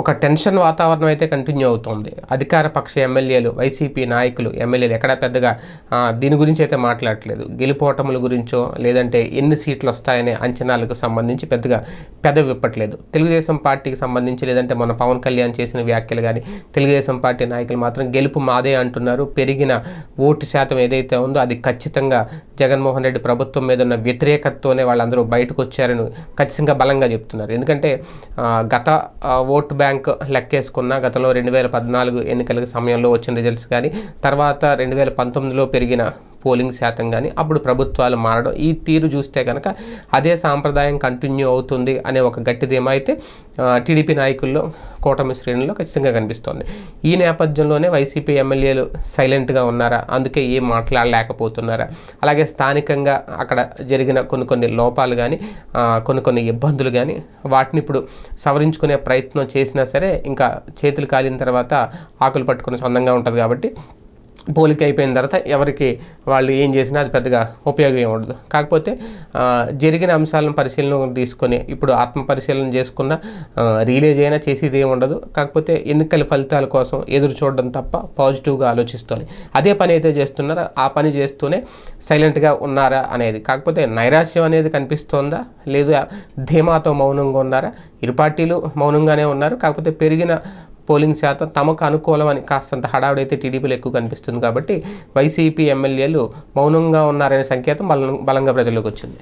ఒక టెన్షన్ వాతావరణం అయితే కంటిన్యూ అవుతుంది. అధికార పక్ష ఎమ్మెల్యేలు వైసీపీ నాయకులు ఎమ్మెల్యేలు ఎక్కడా పెద్దగా దీని గురించి అయితే మాట్లాడట్లేదు. గెలుపోటముల గురించో లేదంటే ఎన్ని సీట్లు వస్తాయనే అంచనాలకు సంబంధించి పెద్దగా పెద్ద విప్పట్లేదు. తెలుగుదేశం పార్టీకి సంబంధించి లేదంటే మన పవన్ కళ్యాణ్ చేసిన వ్యాఖ్యలు కానీ తెలుగుదేశం పార్టీ నాయకులు మాత్రం గెలుపు మాదే అంటున్నారు. పెరిగిన ఓటు శాతం ఏదైతే ఉందో అది ఖచ్చితంగా జగన్మోహన్ రెడ్డి ప్రభుత్వం మీద ఉన్న వ్యతిరేకతతోనే వాళ్ళందరూ బయటకు వచ్చారని ఖచ్చితంగా బలంగా చెప్తున్నారు. ఎందుకంటే గత ఓటు బ్యాంక్ లెక్కేసుకున్న గతంలో రెండు వేల పద్నాలుగు ఎన్నికల సమయంలో వచ్చిన రిజల్ట్స్ కానీ తర్వాత రెండు వేల పంతొమ్మిదిలో పెరిగిన పోలింగ్ శాతం కానీ అప్పుడు ప్రభుత్వాలు మారడం ఈ తీరు చూస్తే కనుక అదే సాంప్రదాయం కంటిన్యూ అవుతుంది అనే ఒక గట్టిదేమైతే అయితే టీడీపీ నాయకుల్లో కూటమి శ్రేణుల్లో ఖచ్చితంగా కనిపిస్తోంది. ఈ నేపథ్యంలోనే వైసీపీ ఎమ్మెల్యేలు సైలెంట్గా ఉన్నారా? అందుకే ఏం మాట్లాడలేకపోతున్నారా? అలాగే స్థానికంగా అక్కడ జరిగిన కొన్ని కొన్ని లోపాలు కానీ కొన్ని కొన్ని ఇబ్బందులు కానీ వాటిని ఇప్పుడు సవరించుకునే ప్రయత్నం చేసినా సరే ఇంకా చేతులు కాలిన తర్వాత ఆకులు పట్టుకుని సొంతంగా ఉంటుంది కాబట్టి పోలిక అయిపోయిన తర్వాత ఎవరికి వాళ్ళు ఏం చేసినా అది పెద్దగా ఉపయోగం ఏమి ఉండదు. కాకపోతే జరిగిన అంశాలను పరిశీలన తీసుకొని ఇప్పుడు ఆత్మ పరిశీలన చేసుకున్న రిలీజ్ అయినా చేసేది ఏమి ఉండదు. కాకపోతే ఎన్నికల ఫలితాల కోసం ఎదురు చూడడం తప్ప పాజిటివ్గా ఆలోచిస్తుంది. అదే పని అయితే చేస్తున్నారో? ఆ పని చేస్తూనే సైలెంట్గా ఉన్నారా అనేది. కాకపోతే నైరాశ్యం అనేది కనిపిస్తోందా? లేదా ధీమాతో మౌనంగా ఉన్నారా? ఇరు పార్టీలు మౌనంగానే ఉన్నారు. కాకపోతే పెరిగిన పోలింగ్ శాతం తమకు అనుకూలం అని కాస్తంత హడావుడైతే టీడీపీలో ఎక్కువ కనిపిస్తుంది కాబట్టి వైసీపీ ఎమ్మెల్యేలు మౌనంగా ఉన్నారనే సంకేతం బలం బలంగా ప్రజల్లోకి వచ్చింది.